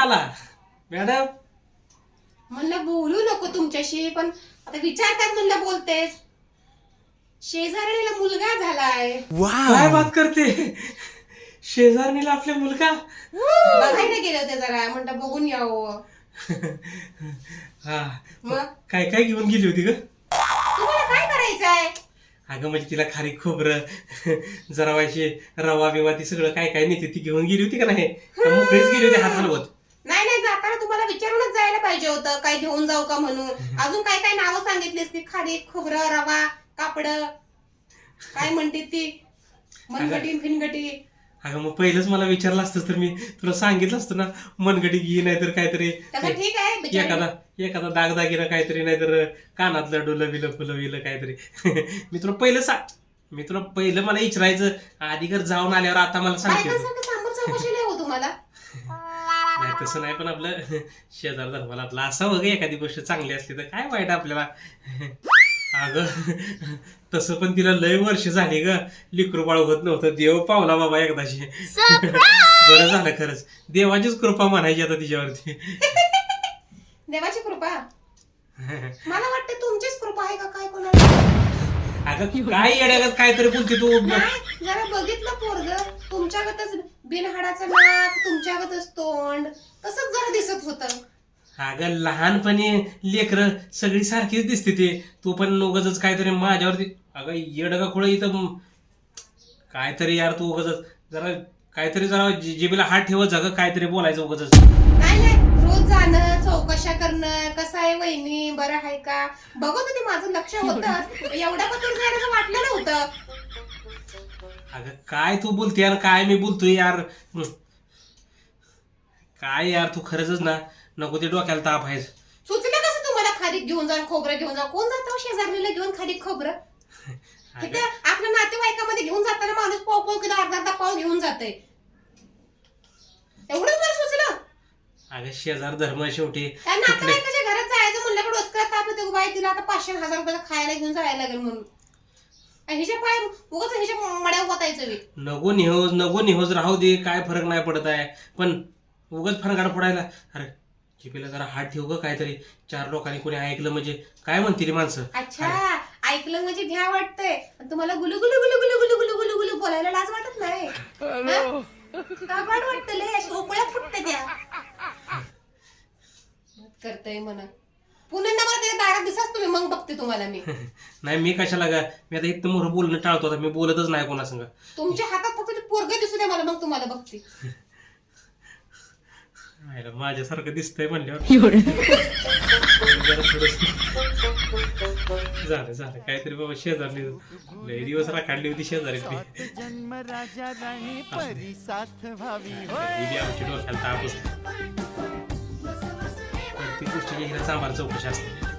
आला. मॅडम? म्हणलं बोलू नको तुमच्याशी पण आता विचारतात म्हणलं बोलतेस. शेजारणीला मुलगा झालाय. काय बात करते? शेजारणीला आपल्या मुलगा? बघायला गेले होते जरा म्हणलं बघून यावं. हा. मग? काय काय घेऊन गेली होती ग? तुम्हाला काय करायचंय? अगं म्हणजे तिला खारी खोबरं जरा व्हायचे रवा बिवा ती सगळं काय काय नेते ती घेऊन गेली होती का नाही? का मोकळीच गेली होती हात हलवत नाही नाही जाताना तुम्हाला विचारूनच जायला पाहिजे होतं काय घेऊन जाऊ का म्हणून? अजून काय काय नावं सांगितलीस ती? खारी खोबरं रवा कापड? काय म्हणते ती? मनगटी फिनगटी? अगं मग पहिलंच मला विचारलं असतं तर मी तुला सांगितलं असतं ना मनगटी घे नाहीतर काहीतरी तसं ठीक आहे बिचारी. एखादा एखादा दागदागिना काहीतरी नाहीतर कानातलं डुलं बिलं फुलं बिलं काहीतरी. मी तुला पहिलं सांग मी तुला पहिलं मला विचारायचं आधी घर जाऊन आल्यावर आता मला सांगते चौकशी नाही हो तुम्हाला. नाही तसं नाही पण आपलं शेजार धर्माला आपलं असावं ग एखादी गोष्ट चांगली असली तर काय वाईट आपल्याला? अगं तसं पण तिला लय वर्ष झाली ग. लिकरू बाळ होत नव्हतं. देव पावला बाबा एकदाशी. बरं झालं खरंच. देवाचीच कृपा म्हणायची आता तिच्यावरती. देवाची कृपा? मला वाटतं तुमचीच कृपा आहे का काय कोणाला? अगं काय येड्यागत काहीतरी बोलते तू. जरा बघितलं पोरग. तुमच्यागतच बिनहाडाचं नाक तुमच्यागतच तोंड तसंच जरा दिसत होतं. अगं लहानपणी लेकरं सगळी सारखीच दिसते ते. तू पण उगाच काहीतरी माझ्यावरती अगं येडगा खुळ इथं म- काहीतरी यार तू उगाच जरा काहीतरी जरा जि- जिभेला हात ठेवत जा गं, काहीतरी बोलायचं उगाच नाही नाही. रोज जाणं चौकशा करणं कसं आहे वहिनी बरं आहे का? बघत होते माझं लक्ष होतं. एवढा पत्र जायला वाटलं नव्हतं. अगं काय तू बोलते यार? काय मी बोलतोय यार. काय यार तू खरंच ना नको ते डोक्याला ताप आहेस सुचलं कसं तुम्हाला खारीक घेऊन जा खोबरं घेऊन जा? कोण जातं हो शेजारणीला घेऊन खारीक खोबरं? अगं. आपल्या नातेवाईकामध्ये घेऊन जाताना माणूस पाव पाव किलो अर्धा अर्धा पाव घेऊन जाते एवढं मला सुचलं? अगं शेजार धर्म शेवटी. त्या कुठले? नातेवाईकाच्या घरात जायचं म्हणलं की डोसक्यात ताप येतो बाई तिला आता पाचशे हजार रुपयाचं खायला घेऊन जायला लागेल म्हणून. आणि हिच्या पाय उगाच हिच्या बी. नको निहोज नको निहोज राहू दे काय फरक नाही पडत आहे. पण उगाच फरकाला पडायला. अरे जिपेला जरा हात ठेव ग काहीतरी. चार लोकांनी कोणी ऐकलं म्हणजे काय म्हणतील माणसं? अच्छा ऐकलं म्हणजे भ्या वाटतंय. तुम्हाला गुलू गुलू गुलू गुलू गुलू गुलू गुलू गुलू बोलायला लाज वाटत नाही. हं? का वाट वाटतं लय अशी ओपळ्या फुटते त्या. करतय म्हणा. पुन्हा दारात दिसाच तुम्ही मग बघते तुम्हाला मी. नाही मी कशाला गा? मी आता इथं मोर बोलणं टाळतो आता मी बोलतच नाही कोणासंग. तुमच्या हातात फक्त ते पोरग दिसू द्या मला मग तुम्हाला बघते. आयला माझ्यासारखं दिसतंय म्हणल्यावर. जरा थोडंसं- झालं झालं. काहीतरी बाबा शेजारली. लय दिवस राखाडली होती शेजारी ती. जन्म राजा राणी परी साथ व्हावी होय आमची डोक्याला ताप असते. प्रत्येक गोष्टीची हिला चांभार चौकशी असते.